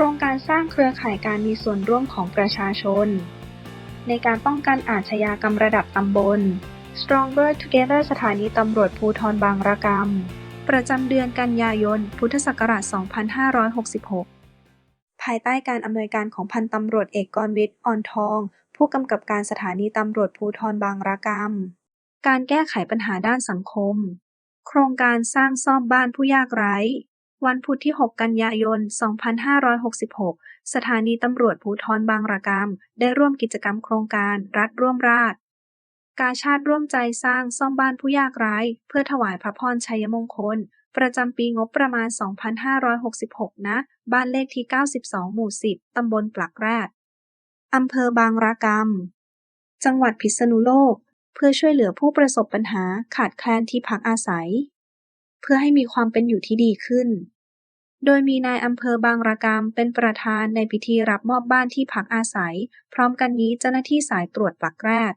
ครงการสร้างเครือข่ายการมีส่วนร่วมของประชาชน ในการป้องกันอาชญากรรมระดับตำบล Stronger Together สถานีตำรวจภูธรบางระกำประจำเดือนกันยายน พุทธศักราช 2566 ภายใต้การอำนวยการของพันตำรวจเอกกรวิทย์อ่อนทอง ผู้กำกับการสถานีตำรวจภูธรบางระกำการแก้ไขปัญหาด้านสังคม โครงการสร้างซ่อมบ้านผู้ยากไร้ วันพุธที่ 6 กันยายน 2566 สถานีตำรวจภูธรบางระกำ ได้ร่วมกิจกรรมโครงการรัฐร่วมราษฎรกาชาติร่วมใจสร้างซ่อมบ้านผู้ยากไร้เพื่อถวายพระพรชัยมงคล ประจำปีงบประมาณ 2566ณบ้านเลขที่ 92 หมู่ 10 ตำบลปลักแรดอำเภอบางระกำ จังหวัดพิษณุโลก เพื่อช่วยเหลือผู้ประสบปัญหาขาดแคลนที่พักอาศัย พื่อให้มีความเป็นอยู่ที่ดีขึ้น โดยมีนายอำเภอบางระกำเป็นประธานในพิธีรับมอบบ้านที่พักอาศัย พร้อมกันนี้เจ้าหน้าที่สายตรวจปักแรด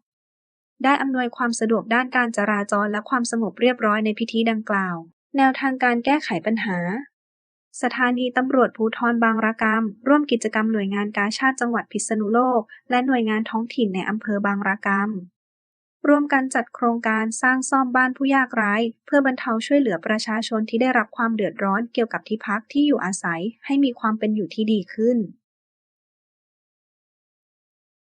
ได้อำนวยความสะดวกด้านการจราจรและความสงบเรียบร้อยในพิธีดังกล่าว แนวทางการแก้ไขปัญหา สถานีตำรวจภูธรบางระกำร่วมกิจกรรมหน่วยงานกาชาติจังหวัดพิษณุโลก และหน่วยงานท้องถิ่นในอำเภอบางระกำ ร่วมกันจัดโครงการสร้างซ่อมบ้านผู้ยากไร้ เพื่อบรรเทาช่วยเหลือประชาชนที่ได้รับความเดือดร้อนเกี่ยวกับที่พักที่อยู่อาศัยให้มีความเป็นอยู่ที่ดีขึ้น